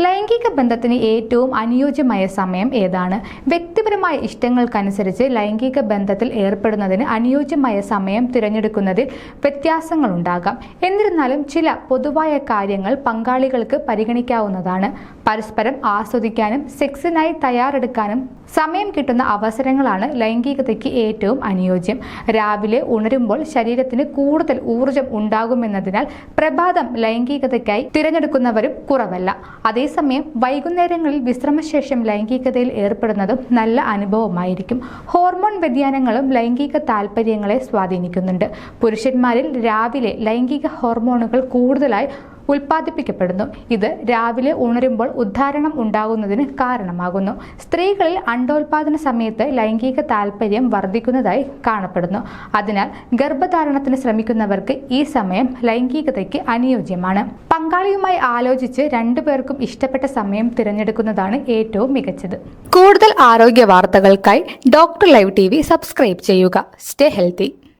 ലൈംഗിക ബന്ധത്തിന് ഏറ്റവും അനുയോജ്യമായ സമയം ഏതാണ്? വ്യക്തിപരമായ ഇഷ്ടങ്ങൾക്കനുസരിച്ച് ലൈംഗിക ബന്ധത്തിൽ ഏർപ്പെടുന്നതിന് അനുയോജ്യമായ സമയം തിരഞ്ഞെടുക്കുന്നതിൽ വ്യത്യാസങ്ങളുണ്ടാകാം. എന്നിരുന്നാലും ചില പൊതുവായ കാര്യങ്ങൾ പങ്കാളികൾക്ക് പരിഗണിക്കാവുന്നതാണ്. പരസ്പരം ആസ്വദിക്കാനും സെക്സിനായി തയ്യാറെടുക്കാനും സമയം കിട്ടുന്ന അവസരങ്ങളാണ് ലൈംഗികതയ്ക്ക് ഏറ്റവും അനുയോജ്യം. രാവിലെ ഉണരുമ്പോൾ ശരീരത്തിന് കൂടുതൽ ഊർജം ഉണ്ടാകുമെന്നതിനാൽ പ്രഭാതം ലൈംഗികതയ്ക്കായി തിരഞ്ഞെടുക്കുന്നവരും കുറവല്ല. അതേസമയം വൈകുന്നേരങ്ങളിൽ വിശ്രമശേഷം ലൈംഗികതയിൽ ഏർപ്പെടുന്നതും നല്ല അനുഭവമായിരിക്കും. ഹോർമോൺ വ്യതിയാനങ്ങളും ലൈംഗിക താല്പര്യങ്ങളെ സ്വാധീനിക്കുന്നുണ്ട്. പുരുഷന്മാരിൽ രാവിലെ ലൈംഗിക ഹോർമോണുകൾ കൂടുതലായി ഉൽപ്പാദിപ്പിക്കപ്പെടുന്നു. ഇത് രാവിലെ ഉണരുമ്പോൾ ഉദ്ധാരണം ഉണ്ടാകുന്നതിന് കാരണമാകുന്നു. സ്ത്രീകളിൽ അണ്ടോൽപാദന സമയത്ത് ലൈംഗിക താല്പര്യം വർദ്ധിക്കുന്നതായി കാണപ്പെടുന്നു. അതിനാൽ ഗർഭധാരണത്തിന് ശ്രമിക്കുന്നവർക്ക് ഈ സമയം ലൈംഗികതയ്ക്ക് അനുയോജ്യമാണ്. പങ്കാളിയുമായി ആലോചിച്ച് രണ്ടുപേർക്കും ഇഷ്ടപ്പെട്ട സമയം തിരഞ്ഞെടുക്കുന്നതാണ് ഏറ്റവും മികച്ചത്. കൂടുതൽ ആരോഗ്യ വാർത്തകൾക്കായി ഡോക്ടർ ലൈവ് ടി സബ്സ്ക്രൈബ് ചെയ്യുക. Stay healthy.